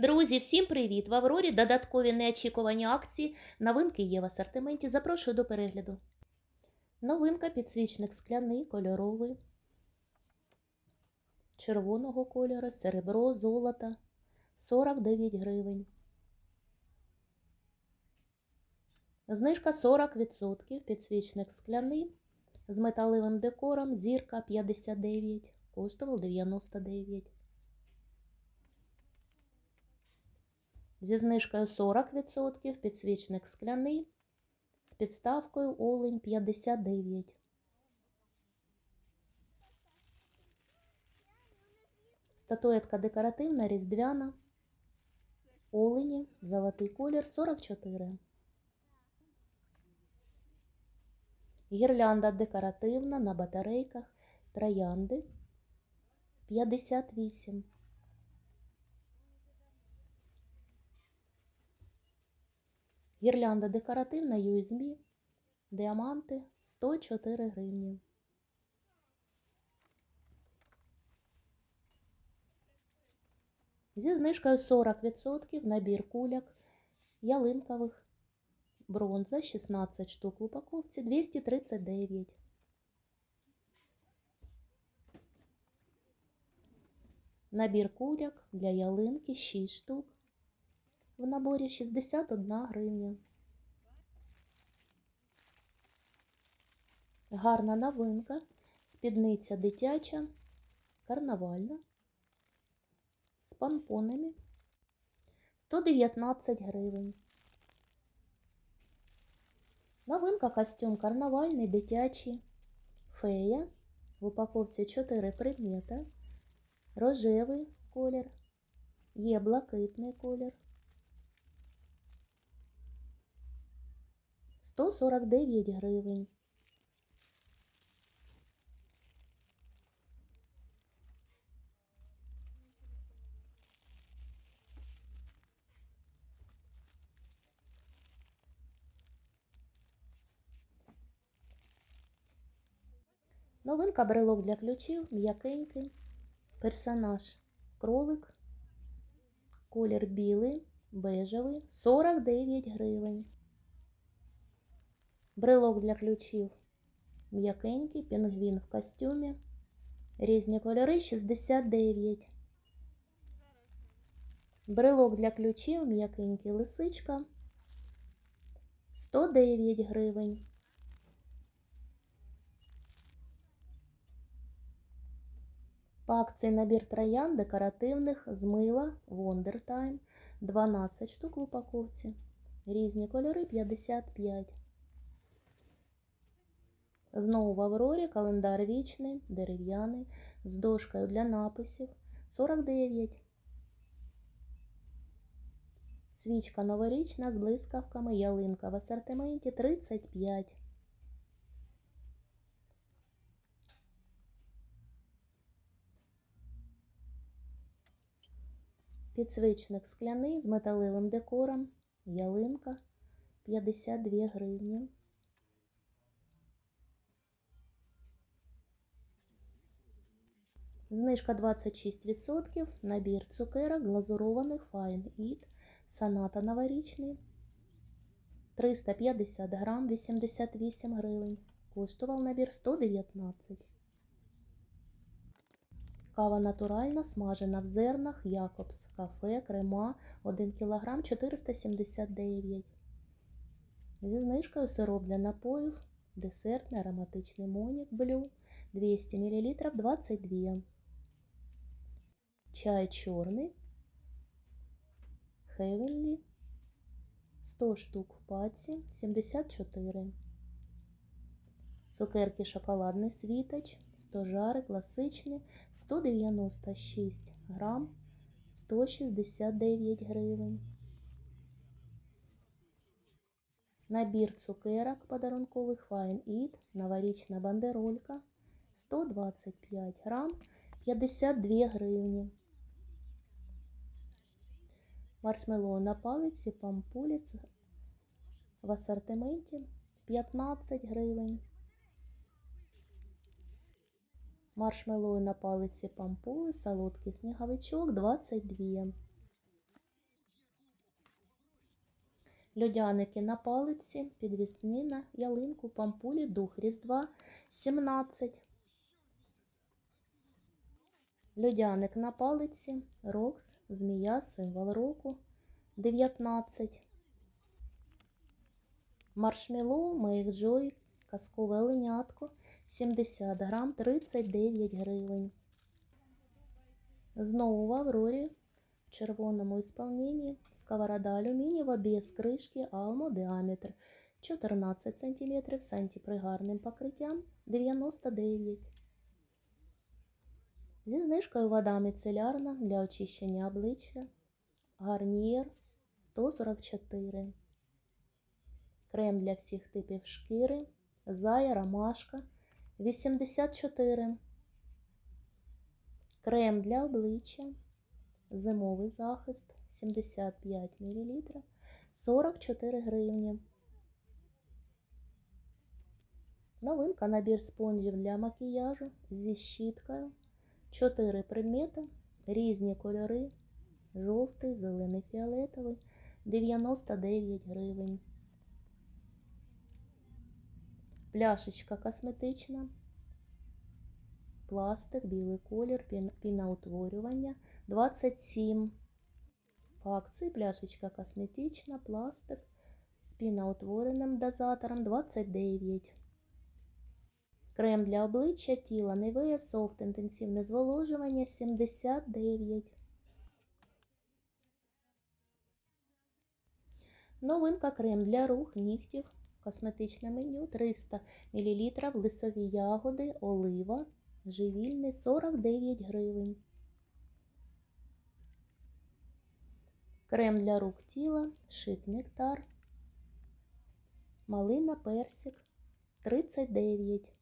Друзі, всім привіт! В Аврорі додаткові неочікувані акції. Новинки є в асортименті. Запрошую до перегляду. Новинка підсвічник скляний, кольоровий, червоного кольору, серебро, золото. 49 гривень. Знижка 40%. Підсвічник скляний з металевим декором. Зірка 59. Коштував 99. Зі знижкою 40% підсвічник скляний з підставкою олень 59. Статуетка декоративна, різдвяна. Олені, золотий колір 44. Гірлянда декоративна на батарейках троянди 58. Гірлянда декоративна USB, діаманти 104 гривні. Зі знижкою 40% набір куляк ялинкових бронза 16 штук в упаковці 239. Набір куляк для ялинки 6 штук. В наборі 61 гривня. Гарна новинка. Спідниця дитяча, карнавальна. З помпонами. 119 гривень. Новинка костюм карнавальний, дитячий. Фея. В упаковці 4 предмета. Рожевий колір. Є блакитний колір. 149 гривень. Новинка брелок для ключів, м'якенький, персонаж кролик, колір білий, бежевий, 49 гривень. Брелок для ключів м'якенький, пінгвін в костюмі. Різні кольори 69. Брелок для ключів м'якенький лисичка 109 гривень. По акції набір троян декоративних з мила Wonder Time 12 штук в упаковці. Різні кольори 55. Знову в Аврорі календар вічний, дерев'яний, з дошкою для написів 49. Свічка новорічна з блискавками, ялинка в асортименті 35. Підсвічник скляний з металевим декором, ялинка 52 гривні. Знижка 26%, набір цукерок глазурованих Fine Eat, Соната новорічний, 350 грам, 88 гривень. Коштував набір 119. Кава натуральна, смажена в зернах, Якобс, кафе, крема, 1 кг 479. Зі знижкою сироп для напоїв, десертний ароматичний монік блю, 200 мл 22. Чай чорний, Хевенлі, 100 штук в паці, 74. Цукерки шоколадний світоч, 100 жари, класичний, 196 грам, 169 гривень. Набір цукерок подарункових Fine Eat, новорічна бандеролька, 125 грам, 52 гривні маршмеллоу на палиці, пампуліс в асортименті 15 гривень. Маршмеллоу на палиці пампули, солодкий сніговичок 22. Льодяники на палиці, підвісни на ялинку, пампулі, дух різдва 17. Льодяник на палиці, Рокс, змія, символ року 19. Маршмеллоу, Мейк Джой, казкове оленятко 70 грам 39 гривень. Знову в Аврорі в червоному ісполненні сковорода алюмінієва без кришки Almo діаметр 14 см з антипригарним покриттям 99 Зі знижкою вода міцелярна для очищення обличчя. Гарнієр 144 Крем для всіх типів шкіри. Зая Ромашка 84 Крем для обличчя. Зимовий захист 75 мл 44 гривні. Новинка набір спонжів для макіяжу зі щіткою. 4 предмети, різні кольори. Жовтий, зелений, фіолетовий 99 гривень. Пляшечка косметична. Пластик, білий колір, пін- піноутворювання 27. По акції пляшечка косметична, пластик з піноутвореним дозатором 29. Крем для обличчя тіла Nivea Soft інтенсивне зволожування 79. Новинка крем для рук, нігтів. Косметичне меню 300 мл, лисові ягоди, олива, живільний 49 гривень. Крем для рук тіла, шик нектар, малина персик 39.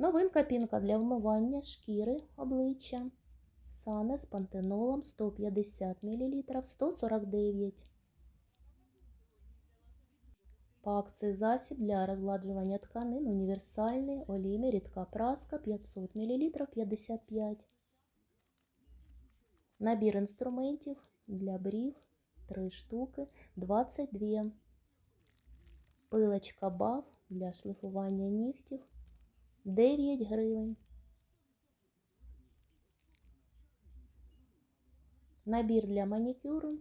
Новинка пінка для вмивання шкіри обличчя. Сане з пантенолом 150 мл 149. По акції засіб для розгладжування тканин універсальний, олійний, рідка праска 500 мл 55. Набір інструментів для брів 3 штуки 22. Пилочка баф для шліфування нігтів 9 гривень. Набір для манікюру.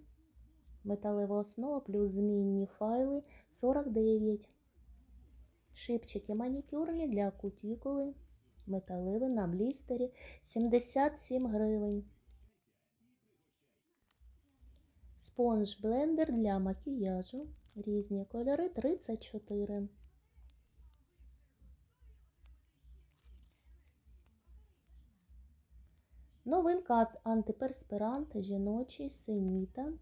Металева основа плюс змінні файли 49. Шипчики манікюрні для кутікули. Металевий на блістері 77 гривень. Спонж блендер для макіяжу. Різні кольори 34. Новинка антиперспирант жіночий синіта.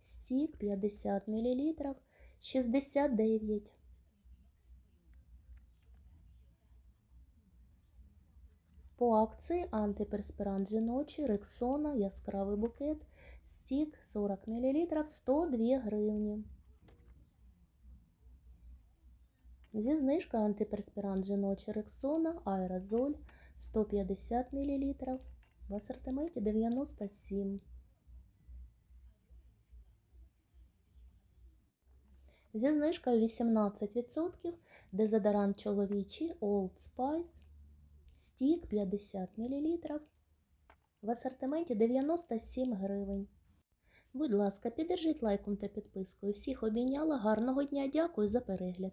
Стік 50 мл 69. По акції антиперспирант жіночий Рексона яскравий букет. Стік 40 мл 102 гривні. Зі знижкою антиперспирант жіночий Рексона аерозоль 150 мл в асортименті 97. Зі знижкою 18% дезодорант чоловічий Old Spice стік 50 мл в асортименті 97 гривень. Будь ласка, піддержіть лайком та підпискою. Всіх обійняла. Гарного дня. Дякую за перегляд.